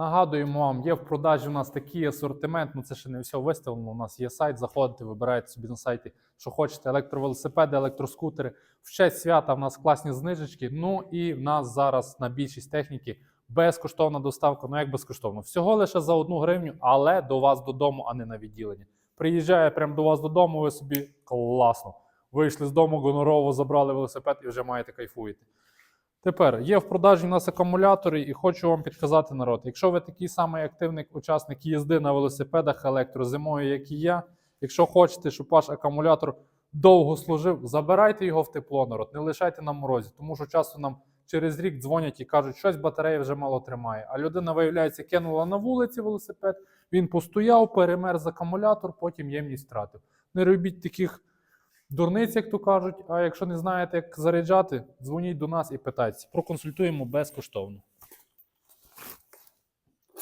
Нагадуємо вам, є в продажі у нас такий асортимент. Ну це ще не все виставлено. У нас є сайт. Заходите, вибираєте собі на сайті, що хочете: електровелосипеди, електроскутери. В честь свята в нас класні знижечки. Ну і в нас зараз на більшість техніки безкоштовна доставка. Ну як безкоштовно? Всього лише за одну гривню, але до вас додому, а не на відділення. Приїжджає прямо до вас додому, ви собі класно. Вийшли з дому, гонорово забрали велосипед і вже маєте кайфуєте. Тепер є в продажі у нас акумулятори, і хочу вам підказати народ. Якщо ви такий самий активний учасник їзди на велосипедах електрозимою, як і я, якщо хочете, щоб ваш акумулятор довго служив, забирайте його в тепло, народ, не лишайте на морозі, тому що часто нам через рік дзвонять і кажуть, щось батарея вже мало тримає. А людина, виявляється, кинула на вулиці велосипед, він постояв, перемерз акумулятор, потім ємність втратив. Не робіть таких дурниць, як то кажуть. А якщо не знаєте, як заряджати, дзвоніть до нас і питайтеся. Проконсультуємо безкоштовно.